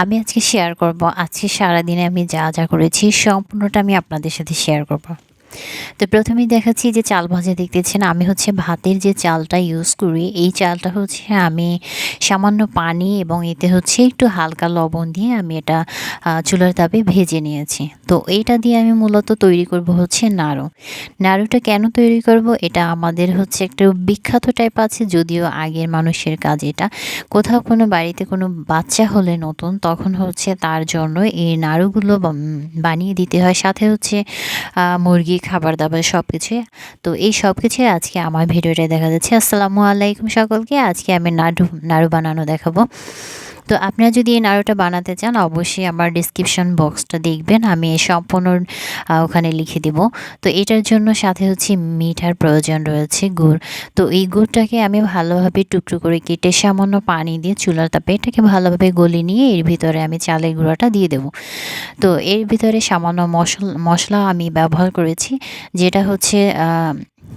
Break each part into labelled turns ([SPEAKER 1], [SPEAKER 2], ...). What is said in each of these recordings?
[SPEAKER 1] আমি আজকে শেয়ার করব। আজকে সারাদিনে আমি যা যা করেছি, সম্পূর্ণটা আমি আপনাদের সাথে শেয়ার করব। তো প্রথমেই দেখাচ্ছি যে চাল ভাজা দেখতেছেন, আমি হচ্ছে ভাতের যে চালটা ইউজ করি, এই চালটা হচ্ছে আমি সামান্য পানি এবং এতে হচ্ছে একটু হালকা লবণ দিয়ে আমি এটা চুলার তাপে ভেজে নিয়েছি। তো এইটা দিয়ে আমি মূলত তৈরি করব হচ্ছে নাড়ু। নাড়ুটা কেন তৈরি করব? এটা আমাদের হচ্ছে একটা বিখ্যাত টাইপ আছে, যদিও আগের মানুষের কাজ এটা। কোথাও কোনো বাড়িতে কোনো বাচ্চা হলে নতুন, তখন হচ্ছে তার জন্য এই নাড়ুগুলো বানিয়ে দিতে হয়। সাথে হচ্ছে মুরগি খাবার দাবার সব কিছুই তো এই সব কিছুই আজকে আমার ভিডিওটা দেখা যাচ্ছে। আসসালামু আলাইকুম সকলকে। আজকে আমি নাড়ু নাড়ু বানানো দেখাবো। তো আপনারা যদি এই নাড়ুটা বানাতে চান, অবশ্যই আমার ডিসক্রিপশন বক্সটা দেখবেন। আমি সম্পূর্ণ ওখানে লিখে দিব। তো এটার জন্য সাথে হচ্ছে মিঠার প্রয়োজন রয়েছে গুড়। তো এই গুড়টাকে আমি ভালোভাবে টুকরো করে কেটে সামান্য পানি দিয়ে চুলার তাপে এটাকে ভালোভাবে গলি নিয়ে এর ভিতরে আমি চালের গুঁড়াটা দিয়ে দেব। তো এর ভিতরে সামান্য মশলা মশলা আমি ব্যবহার করেছি, যেটা হচ্ছে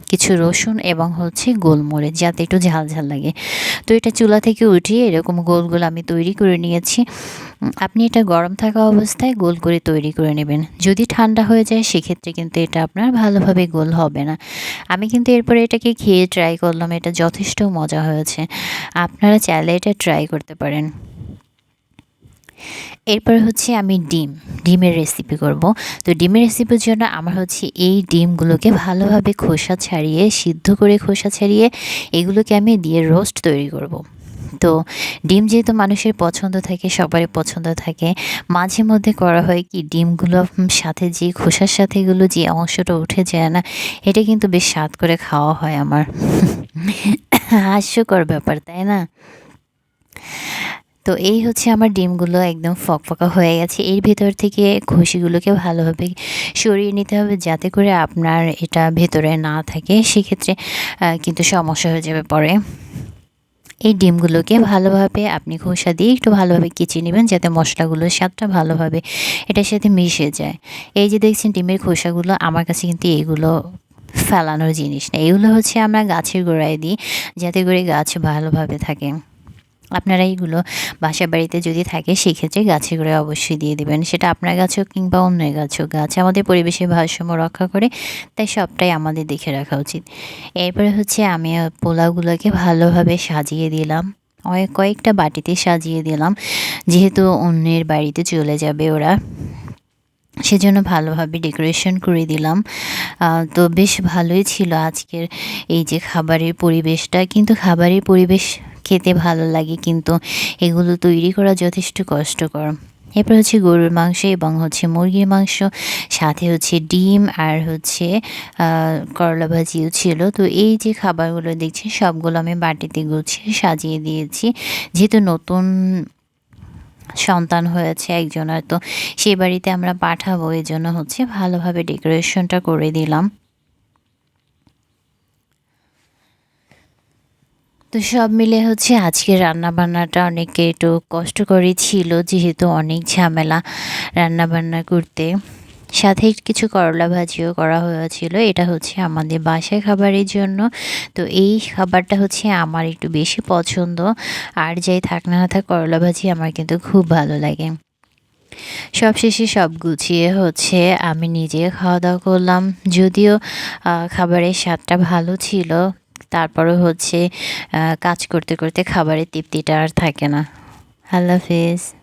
[SPEAKER 1] কিছু রসুন এবং হচ্ছে গোলমরিচ, যাতে একটু ঝাল ঝাল লাগে। তো এটা চুলা থেকে উঠিয়ে এরকম গোল গোল আমি তৈরি করে নিয়েছি। আপনি এটা গরম থাকা অবস্থায় গোল করে তৈরি করে নেবেন। যদি ঠান্ডা হয়ে যায়, সেক্ষেত্রে কিন্তু এটা আপনার ভালোভাবে গোল হবে না। আমি কিন্তু এরপরে এটাকে খেয়ে ট্রাই করলাম, এটা যথেষ্ট মজা হয়েছে। আপনারা চাইলে এটা ট্রাই করতে পারেন। এরপর হচ্ছে আমি ডিম, ডিমের রেসিপি করব। তো ডিমের রেসিপির জন্য আমার হচ্ছে এই ডিমগুলোকে ভালোভাবে খোসা ছাড়িয়ে, সিদ্ধ করে খোসা ছাড়িয়ে এগুলোকে আমি দিয়ে রোস্ট তৈরি করব। তো ডিম যেহেতু মানুষের পছন্দ থাকে, সবারই পছন্দ থাকে, মাঝে মধ্যে করা হয় কি, ডিমগুলো সাথে যে খোসার সাথে এগুলো যে অংশটা উঠে যায় না, এটা কিন্তু বেশ স্বাদ করে খাওয়া হয় আমার। হাস্যকর ব্যাপার, তাই না? তো এই হচ্ছে আমার ডিমগুলো একদম ফকফকা হয়ে গেছে। এর ভিতর থেকে ঘষিগুলোকে ভালোভাবে সরিয়ে নিতে হবে যাতে করে আপনার এটা ভেতরে না থাকে। সেক্ষেত্রে কিন্তু সমস্যা হয়ে যাবে পরে। এই ডিমগুলোকে ভালোভাবে আপনি খোসা দিয়ে একটু ভালোভাবে কিচিয়ে নেবেন যাতে মশলাগুলোর স্বাদটা ভালোভাবে এটার সাথে মিশে যায়। এই যে দেখছেন ডিমের খোসাগুলো, আমার কাছে কিন্তু এইগুলো ফেলানোর জিনিস না এগুলো হচ্ছে আমরা গাছের গোড়ায় দিই যাতে করে গাছ ভালোভাবে থাকে। আপনারা এইগুলো বাসা বাড়িতে যদি থাকে, সেক্ষেত্রে গাছে করে অবশ্যই দিয়ে দেবেন। সেটা আপনার গাছ হোক কিংবা অন্য গাছ হোক গাছ আমাদের পরিবেশের ভারসাম্য রক্ষা করে, তাই সবটাই আমাদের দেখে রাখা উচিত। এরপরে হচ্ছে আমি পোলাওগুলোকে ভালোভাবে সাজিয়ে দিলাম। কয়েকটা বাটিতে সাজিয়ে দিলাম। যেহেতু অন্যের বাড়িতে চলে যাবে ওরা, সেজন্য ভালোভাবে ডেকোরেশন করে দিলাম। তো বেশ ভালোই ছিল আজকের এই যে খাবারের পরিবেশটা। কিন্তু খাবারের পরিবেশ খেতে ভালো লাগে, কিন্তু এগুলো তৈরি করা যথেষ্ট কষ্টকর। এরপর হচ্ছে গরুর মাংস এবং হচ্ছে মুরগির মাংস, সাথে হচ্ছে ডিম আর হচ্ছে করলা ভাজিও ছিল। তো এই যে খাবারগুলো দেখছি, সবগুলো আমি বাটিতে গুছিয়ে সাজিয়ে দিয়েছি। যেহেতু নতুন সন্তান হয়েছে একজনের, তো সেই বাড়িতে আমরা পাঠাবো এই জন্য হচ্ছে ভালোভাবে ডেকোরেশনটা করে দিলাম। তো সব মিলে হচ্ছে আজকে রান্না বান্নাটা অনেকে একটু কষ্টকরই ছিল, যেহেতু অনেক ঝামেলা রান্না বান্না করতে। সাথে কিছু করলা ভাজিও করা হয়েছিল, এটা হচ্ছে আমাদের বাসায় খাবারের জন্য। তো এই খাবারটা হচ্ছে আমার একটু বেশি পছন্দ, আর যাই থাক না থাক, করলা ভাজি আমার কিন্তু খুব ভালো লাগে। সব শেষে সব গুছিয়ে হচ্ছে আমি নিজে খাওয়া দাওয়া করলাম, যদিও খাবারের স্বাদটা ভালো ছিল তারপরে হচ্ছে কাজ করতে করতে খাবারের তৃপ্তিটা আর থাকে না। আল্লাহ হাফিজ।